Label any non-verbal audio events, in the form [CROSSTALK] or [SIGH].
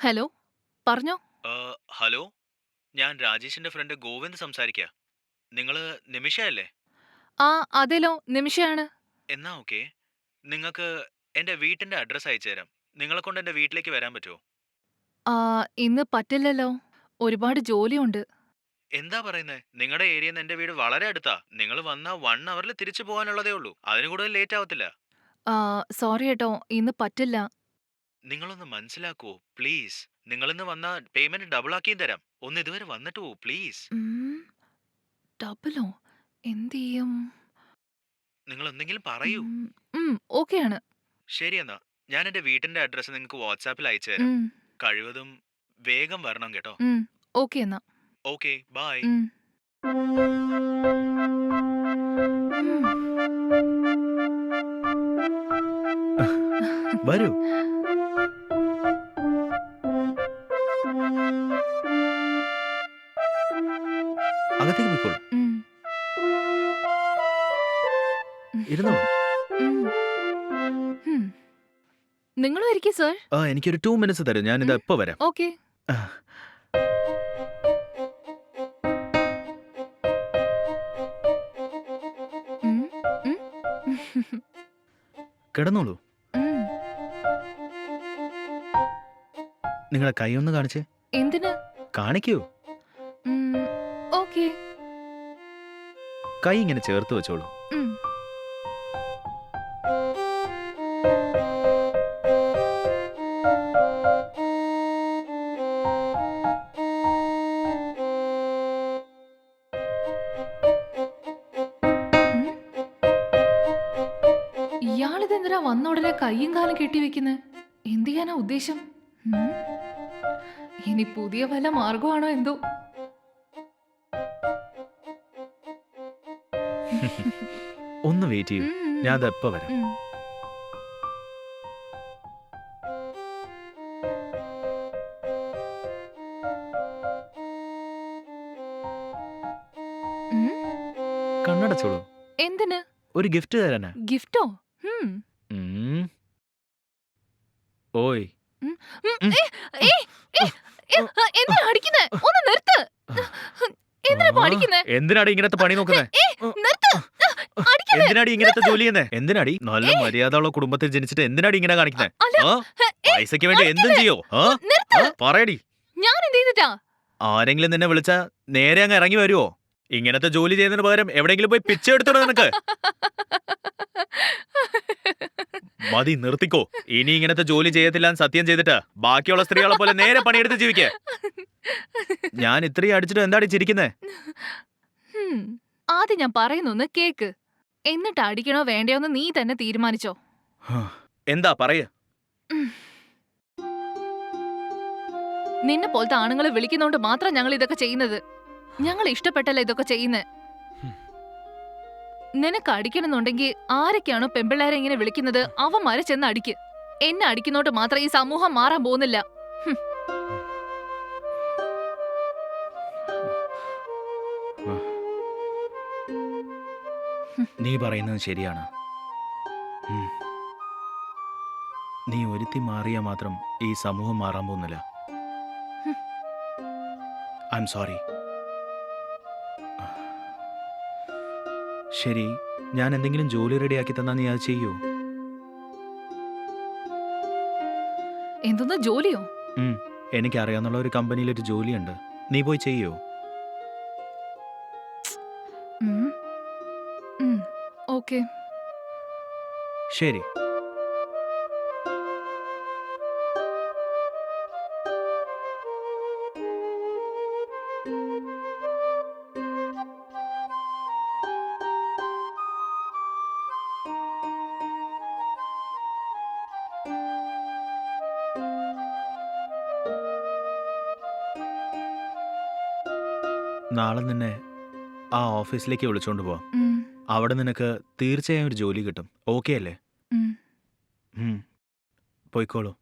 Hello പറഞ്ഞോ. Hello ഞാൻ രാജേഷിന്റെ ഫ്രണ്ട് ഗോവിന്ദ് സംസാരിക്കുക നിങ്ങൾ നിമിഷയല്ലേ? ആ അതെലോ നിമിഷയാണ്. എന്നാ ഓക്കെ. നിങ്ങൾക്ക് എന്റെ വീട്ടിന്റെ അഡ്രസ് അയച്ചു തരാം നിങ്ങളെ കൊണ്ട് എന്റെ വീട്ടിലേക്ക് വരാൻ പറ്റുമോ ആ ഇന്ന് പറ്റില്ലല്ലോ. ഒരുപാട് ജോലിയുണ്ട്. എന്താ പറയുന്നത് നിങ്ങളുടെ ഏരിയയിൽ നിന്ന് എന്റെ വീട് വളരെ അടുത്താ. നിങ്ങൾ വന്നാൽ വൺ അവറിൽ തിരിച്ചു പോകാനുള്ളതേ ഉള്ളൂ. അതിന് കൂടുതൽ ലേറ്റ് ആവത്തില്ല. ആ സോറി കേട്ടോ. ഇന്ന് പറ്റില്ല. നിങ്ങളൊന്ന് മനസ്സിലാക്കൂ പ്ലീസ്. നിങ്ങളിന്ന് വന്ന പേയ്മെന്റ് ഡബിൾ ആക്കിയും തരാം. ഒന്ന് ഇതുവരെ വന്നിട്ട് പോ പ്ലീസ്. ഉം, ഡബിളോ? എന്ത് ചെയ്യും? നിങ്ങൾ എന്തെങ്കിലും പറയൂ. ഉം, ഉം, ഓക്കെയാണ്. ശരി എന്നാ. ഞാൻ എന്റെ വീട്ടിന്റെ അഡ്രസ്സ് നിങ്ങൾക്ക് വാട്സാപ്പിൽ അയച്ചു തരാം. ഉം, കഴിവതും വേഗം വരണം കേട്ടോ. ഉം, ഓക്കെ എന്നാ. Okay bye. ഉം. വരൂ. അകത്തേക്ക് പോയിക്കോളൂ. ഇരുന്നോ? നിങ്ങൾ. നിങ്ങളും ഇരിക്കും സർ. ആ എനിക്കൊരു ടു മിനിറ്റ്സ് തരും. ഞാനിത് എപ്പോ വരാം. ഓക്കെ. കിടന്നോളൂ. നിങ്ങളെ കൈ ഒന്ന് കാണിച്ചേ. എന്തിന്? കാണിക്കൂ. ഓക്കേ. കൈ ഇങ്ങനെ ചേർത്ത് വെച്ചോളൂ. ഇയാളിതെന്തിനാ വന്ന ഉടനെ കൈയും കാലും കെട്ടിവെക്കുന്നത് എന്ത് ചെയ്യാനാ ഉദ്ദേശം? ഇനി പുതിയ വല്ല മാർഗമാണോ എന്തോ? ഒന്ന് വെയിറ്റ് ചെയ്യൂ. ഞാൻ അത് എപ്പോ വരാം. കണ്ണടച്ചോളൂ. എന്തിന്? ഒരു ഗിഫ്റ്റ് തരാനാ. ഗിഫ്റ്റോ. ഓയ്. എന്തിനാ അടിക്കുന്നെ? ഒന്ന് നിർത്ത്. എന്തിനാ ഇപ്പൊ ആ, അടിക്കുന്നെ? എന്തിനാടി ഇങ്ങനത്തെ പണി നോക്കുന്നേ? ഏ, നിർത്ത്. അടിക്കല്ലേ എന്തിനാടി ഇങ്ങനത്തെ ജോലി ചെയ്യുന്നേ? എന്തിനാടി? നല്ല മര്യാദയുള്ള കുടുംബത്തിൽ ജനിച്ചിട്ട് എന്തിനാടി ഇങ്ങനെ കാണിക്കുന്നേ? പൈസക്ക് വേണ്ടി എന്തും ചെയ്യോ? പറയടി. ഞാൻ എന്ത് ചെയ്തിട്ടാ? ആരെങ്കിലും നിന്നെ വിളിച്ചാ നേരെ അങ്ങ് ഇറങ്ങി വരുവോ? ഇങ്ങനത്തെ ജോലി ചെയ്യുന്നതിന് പകരം എവിടെയെങ്കിലും പോയി പിച്ച എടുത്തിടോ നിനക്ക്? [LAUGHS] മതി നിർത്തിക്കോ. ഇനി ഇങ്ങനത്തെ ജോലി ചെയ്യത്തില്ല എന്ന് സത്യം ചെയ്തിട്ട് ബാക്കിയുള്ള സ്ത്രീകളെ പോലെ നേരെ പണിയെടുത്ത് ജീവിക്ക. ഞാൻ ഇത്രയും അടിച്ചിട്ട് എന്താടി ചിരിക്കുന്നേ? ആദ്യം ഞാൻ പറയുന്നൊന്ന് കേക്ക്. എന്നിട്ട് അടിക്കണോ വേണ്ടയോന്ന് നീ തന്നെ തീരുമാനിച്ചോ. എന്താ പറയ? നിന്നെ പോലത്തെ ആണുങ്ങളെ വിളിക്കുന്നോണ്ട് മാത്രം ഞങ്ങൾ ഇതൊക്കെ ചെയ്യുന്നത്. ഞങ്ങൾ ഇഷ്ടപ്പെട്ടല്ല ഇതൊക്കെ ചെയ്യുന്നത് ഹും. നിനക്ക് അടിക്കണമെന്നുണ്ടെങ്കിൽ ആരൊക്കെയാണോ പെമ്പിള്ളേരെ ഇങ്ങനെ വിളിക്കുന്നത് അവന്മാരെ ചെന്ന് അടിക്ക്. എന്നെ അടിക്കുന്നോട്ട് മാത്രം ഈ സമൂഹം മാറാൻ പോകുന്നില്ല. നീ പറയുന്നത് ശരിയാണ്. നീ ഒരുത്തി മാറിയാൽ മാത്രം ഈ സമൂഹം മാറാൻ പോകുന്നില്ല. ഐ എം സോറി ശരി ഞാൻ എന്തെങ്കിലും ജോലി റെഡിയാക്കി തന്നാ നീ അത് ചെയ്യോ? എന്തൊന്ന് ജോലിയോ? എനിക്കറിയാന്നുള്ള ഒരു കമ്പനിയിൽ ഒരു ജോലിയുണ്ട്. നീ പോയി ചെയ്യോ? ഓക്കേ. ശരി. നാളെ നിന്നെ ആ ഓഫീസിലേക്ക് വിളിച്ചോണ്ട് പോവാം. അവിടെ നിനക്ക് തീർച്ചയായും ഒരു ജോലി കിട്ടും. ഓക്കെ അല്ലേ. പോയിക്കോളൂ.